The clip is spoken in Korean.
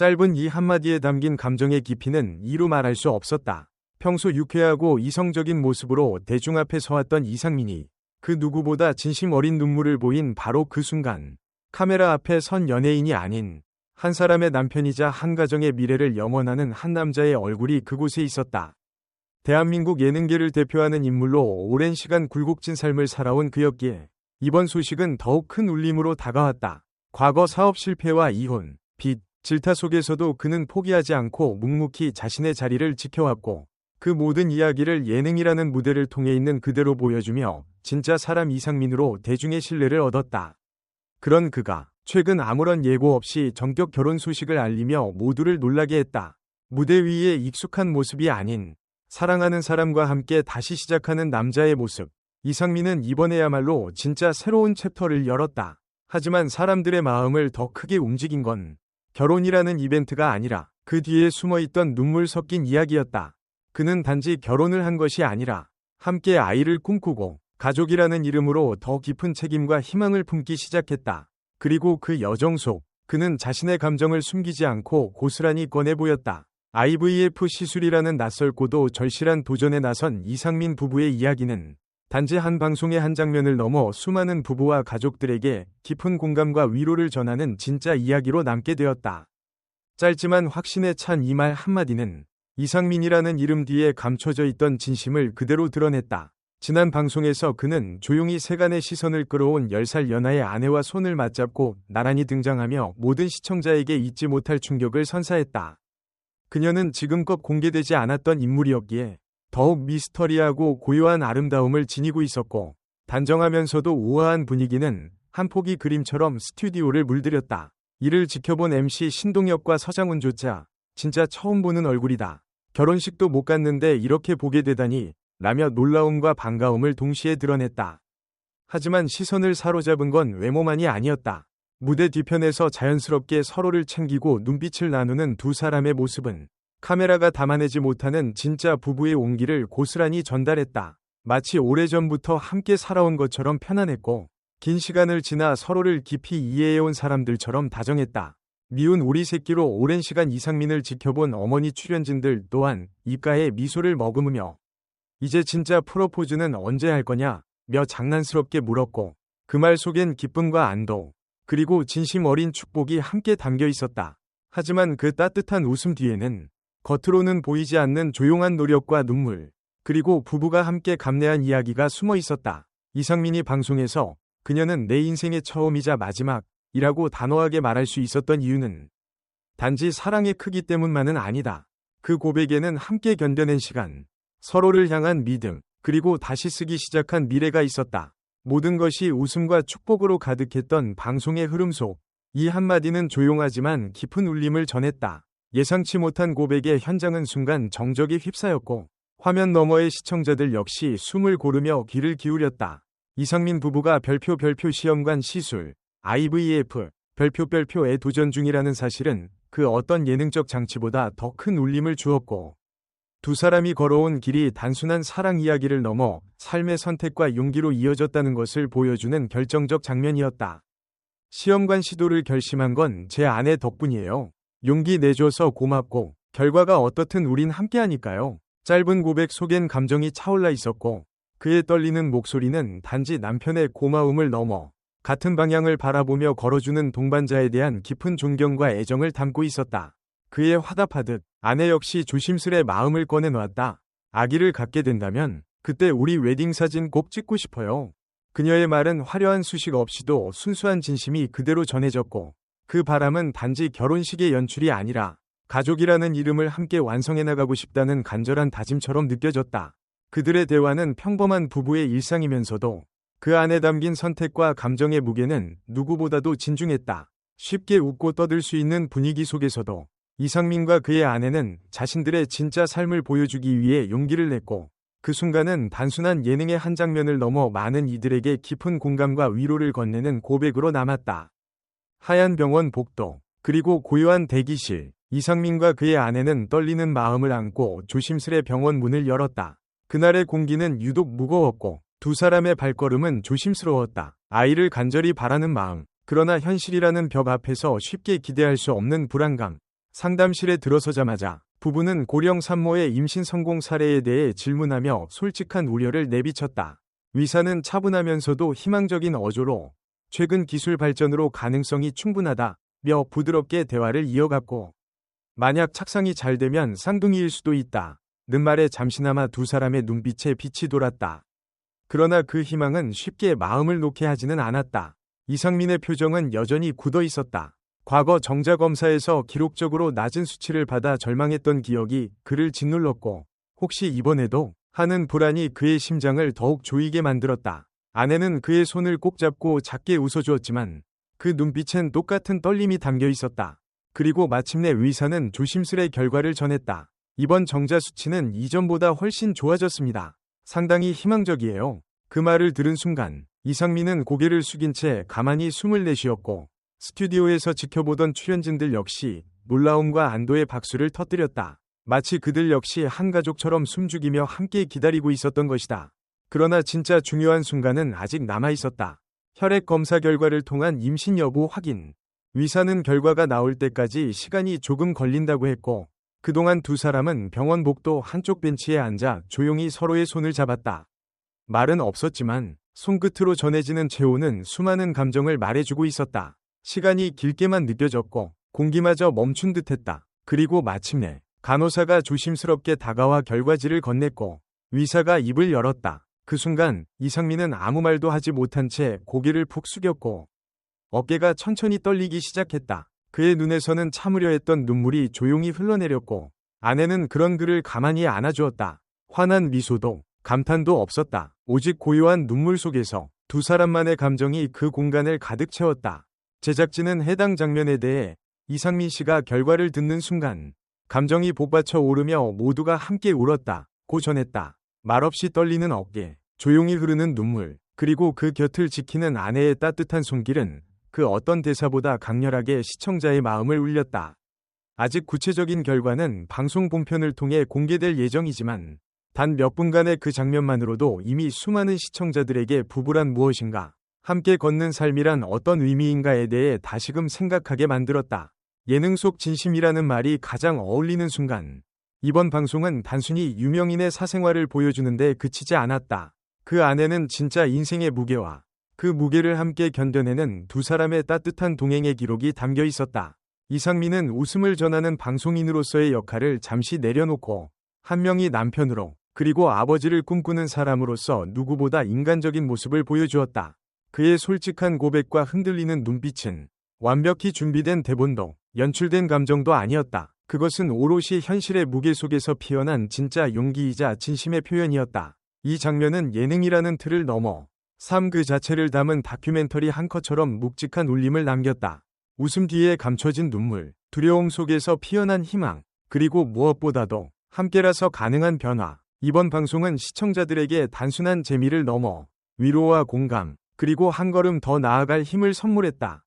짧은 이 한마디에 담긴 감정의 깊이는 이루 말할 수 없었다. 평소 유쾌하고 이성적인 모습으로 대중 앞에 서왔던 이상민이 그 누구보다 진심 어린 눈물을 보인 바로 그 순간 카메라 앞에 선 연예인이 아닌 한 사람의 남편이자 한 가정의 미래를 염원하는 한 남자의 얼굴이 그곳에 있었다. 대한민국 예능계를 대표하는 인물로 오랜 시간 굴곡진 삶을 살아온 그였기에 이번 소식은 더욱 큰 울림으로 다가왔다. 과거 사업 실패와 이혼, 빚, 질타 속에서도 그는 포기하지 않고 묵묵히 자신의 자리를 지켜왔고 그 모든 이야기를 예능이라는 무대를 통해 있는 그대로 보여주며 진짜 사람 이상민으로 대중의 신뢰를 얻었다. 그런 그가 최근 아무런 예고 없이 전격 결혼 소식을 알리며 모두를 놀라게 했다. 무대 위에 익숙한 모습이 아닌 사랑하는 사람과 함께 다시 시작하는 남자의 모습. 이상민은 이번에야말로 진짜 새로운 챕터를 열었다. 하지만 사람들의 마음을 더 크게 움직인 건 결혼이라는 이벤트가 아니라 그 뒤에 숨어 있던 눈물 섞인 이야기였다. 그는 단지 결혼을 한 것이 아니라 함께 아이를 꿈꾸고 가족이라는 이름으로 더 깊은 책임과 희망을 품기 시작했다. 그리고 그 여정 속 그는 자신의 감정을 숨기지 않고 고스란히 꺼내 보였다. IVF 시술이라는 낯설고도 절실한 도전에 나선 이상민 부부의 이야기는 단지 한 방송의 한 장면을 넘어 수많은 부부와 가족들에게 깊은 공감과 위로를 전하는 진짜 이야기로 남게 되었다. 짧지만 확신에 찬 이 말 한마디는 이상민이라는 이름 뒤에 감춰져 있던 진심을 그대로 드러냈다. 지난 방송에서 그는 조용히 세간의 시선을 끌어온 10살 연하의 아내와 손을 맞잡고 나란히 등장하며 모든 시청자에게 잊지 못할 충격을 선사했다. 그녀는 지금껏 공개되지 않았던 인물이었기에 더욱 미스터리하고 고요한 아름다움을 지니고 있었고 단정하면서도 우아한 분위기는 한 폭의 그림처럼 스튜디오를 물들였다. 이를 지켜본 MC 신동엽과 서장훈조차 진짜 처음 보는 얼굴이다. 결혼식도 못 갔는데 이렇게 보게 되다니 라며 놀라움과 반가움을 동시에 드러냈다. 하지만 시선을 사로잡은 건 외모만이 아니었다. 무대 뒤편에서 자연스럽게 서로를 챙기고 눈빛을 나누는 두 사람의 모습은 카메라가 담아내지 못하는 진짜 부부의 온기를 고스란히 전달했다. 마치 오래전부터 함께 살아온 것처럼 편안했고 긴 시간을 지나 서로를 깊이 이해해온 사람들처럼 다정했다. 미운 우리 새끼로 오랜 시간 이상민을 지켜본 어머니 출연진들 또한 입가에 미소를 머금으며 이제 진짜 프로포즈는 언제 할 거냐? 며 장난스럽게 물었고 그 말 속엔 기쁨과 안도 그리고 진심 어린 축복이 함께 담겨 있었다. 하지만 그 따뜻한 웃음 뒤에는 겉으로는 보이지 않는 조용한 노력과 눈물 그리고 부부가 함께 감내한 이야기가 숨어 있었다. 이상민이 방송에서 그녀는 내 인생의 처음이자 마지막이라고 단호하게 말할 수 있었던 이유는 단지 사랑의 크기 때문만은 아니다. 그 고백에는 함께 견뎌낸 시간, 서로를 향한 믿음, 그리고 다시 쓰기 시작한 미래가 있었다. 모든 것이 웃음과 축복으로 가득했던 방송의 흐름 속 이 한마디는 조용하지만 깊은 울림을 전했다. 예상치 못한 고백의 현장은 순간 정적이 휩싸였고 화면 너머의 시청자들 역시 숨을 고르며 귀를 기울였다. 이상민 부부가 별표 별표 시험관 시술, IVF, 별표 별표에 도전 중이라는 사실은 그 어떤 예능적 장치보다 더 큰 울림을 주었고 두 사람이 걸어온 길이 단순한 사랑 이야기를 넘어 삶의 선택과 용기로 이어졌다는 것을 보여주는 결정적 장면이었다. 시험관 시도를 결심한 건 제 아내 덕분이에요. 용기 내줘서 고맙고 결과가 어떻든 우린 함께하니까요. 짧은 고백 속엔 감정이 차올라 있었고 그의 떨리는 목소리는 단지 남편의 고마움을 넘어 같은 방향을 바라보며 걸어주는 동반자에 대한 깊은 존경과 애정을 담고 있었다. 그의 화답하듯 아내 역시 조심스레 마음을 꺼내놓았다. 아기를 갖게 된다면 그때 우리 웨딩 사진 꼭 찍고 싶어요. 그녀의 말은 화려한 수식 없이도 순수한 진심이 그대로 전해졌고 그 바람은 단지 결혼식의 연출이 아니라 가족이라는 이름을 함께 완성해 나가고 싶다는 간절한 다짐처럼 느껴졌다. 그들의 대화는 평범한 부부의 일상이면서도 그 안에 담긴 선택과 감정의 무게는 누구보다도 진중했다. 쉽게 웃고 떠들 수 있는 분위기 속에서도 이상민과 그의 아내는 자신들의 진짜 삶을 보여주기 위해 용기를 냈고 그 순간은 단순한 예능의 한 장면을 넘어 많은 이들에게 깊은 공감과 위로를 건네는 고백으로 남았다. 하얀 병원 복도, 그리고 고요한 대기실, 이상민과 그의 아내는 떨리는 마음을 안고 조심스레 병원 문을 열었다. 그날의 공기는 유독 무거웠고 두 사람의 발걸음은 조심스러웠다. 아이를 간절히 바라는 마음, 그러나 현실이라는 벽 앞에서 쉽게 기대할 수 없는 불안감, 상담실에 들어서자마자 부부는 고령 산모의 임신 성공 사례에 대해 질문하며 솔직한 우려를 내비쳤다. 의사는 차분하면서도 희망적인 어조로 최근 기술 발전으로 가능성이 충분하다며 부드럽게 대화를 이어갔고 만약 착상이 잘 되면 쌍둥이일 수도 있다. 는 말에 잠시나마 두 사람의 눈빛에 빛이 돌았다. 그러나 그 희망은 쉽게 마음을 놓게 하지는 않았다. 이상민의 표정은 여전히 굳어 있었다. 과거 정자검사에서 기록적으로 낮은 수치를 받아 절망했던 기억이 그를 짓눌렀고 혹시 이번에도 하는 불안이 그의 심장을 더욱 조이게 만들었다. 아내는 그의 손을 꼭 잡고 작게 웃어주었지만 그 눈빛엔 똑같은 떨림이 담겨 있었다. 그리고 마침내 의사는 조심스레 결과를 전했다. 이번 정자 수치는 이전보다 훨씬 좋아졌습니다. 상당히 희망적이에요. 그 말을 들은 순간 이상민은 고개를 숙인 채 가만히 숨을 내쉬었고 스튜디오에서 지켜보던 출연진들 역시 놀라움과 안도의 박수를 터뜨렸다. 마치 그들 역시 한 가족처럼 숨죽이며 함께 기다리고 있었던 것이다. 그러나 진짜 중요한 순간은 아직 남아 있었다. 혈액 검사 결과를 통한 임신 여부 확인. 의사는 결과가 나올 때까지 시간이 조금 걸린다고 했고 그동안 두 사람은 병원 복도 한쪽 벤치에 앉아 조용히 서로의 손을 잡았다. 말은 없었지만 손끝으로 전해지는 체온은 수많은 감정을 말해주고 있었다. 시간이 길게만 느껴졌고 공기마저 멈춘 듯했다. 그리고 마침내 간호사가 조심스럽게 다가와 결과지를 건넸고 의사가 입을 열었다. 그 순간 이상민은 아무 말도 하지 못한 채 고개를 푹 숙였고 어깨가 천천히 떨리기 시작했다. 그의 눈에서는 참으려 했던 눈물이 조용히 흘러내렸고 아내는 그런 그를 가만히 안아주었다. 화난 미소도 감탄도 없었다. 오직 고요한 눈물 속에서 두 사람만의 감정이 그 공간을 가득 채웠다. 제작진은 해당 장면에 대해 이상민 씨가 결과를 듣는 순간 감정이 복받쳐 오르며 모두가 함께 울었다. 고 전했다. 말없이 떨리는 어깨, 조용히 흐르는 눈물, 그리고 그 곁을 지키는 아내의 따뜻한 손길은 그 어떤 대사보다 강렬하게 시청자의 마음을 울렸다. 아직 구체적인 결과는 방송 본편을 통해 공개될 예정이지만 단 몇 분간의 그 장면만으로도 이미 수많은 시청자들에게 부부란 무엇인가, 함께 걷는 삶이란 어떤 의미인가에 대해 다시금 생각하게 만들었다. 예능 속 진심이라는 말이 가장 어울리는 순간. 이번 방송은 단순히 유명인의 사생활을 보여주는데 그치지 않았다. 그 안에는 진짜 인생의 무게와 그 무게를 함께 견뎌내는 두 사람의 따뜻한 동행의 기록이 담겨 있었다. 이상민은 웃음을 전하는 방송인으로서의 역할을 잠시 내려놓고 한 명이 남편으로 그리고 아버지를 꿈꾸는 사람으로서 누구보다 인간적인 모습을 보여주었다. 그의 솔직한 고백과 흔들리는 눈빛은 완벽히 준비된 대본도 연출된 감정도 아니었다. 그것은 오롯이 현실의 무게 속에서 피어난 진짜 용기이자 진심의 표현이었다. 이 장면은 예능이라는 틀을 넘어 삶 그 자체를 담은 다큐멘터리 한 컷처럼 묵직한 울림을 남겼다. 웃음 뒤에 감춰진 눈물, 두려움 속에서 피어난 희망, 그리고 무엇보다도 함께라서 가능한 변화. 이번 방송은 시청자들에게 단순한 재미를 넘어 위로와 공감, 그리고 한 걸음 더 나아갈 힘을 선물했다.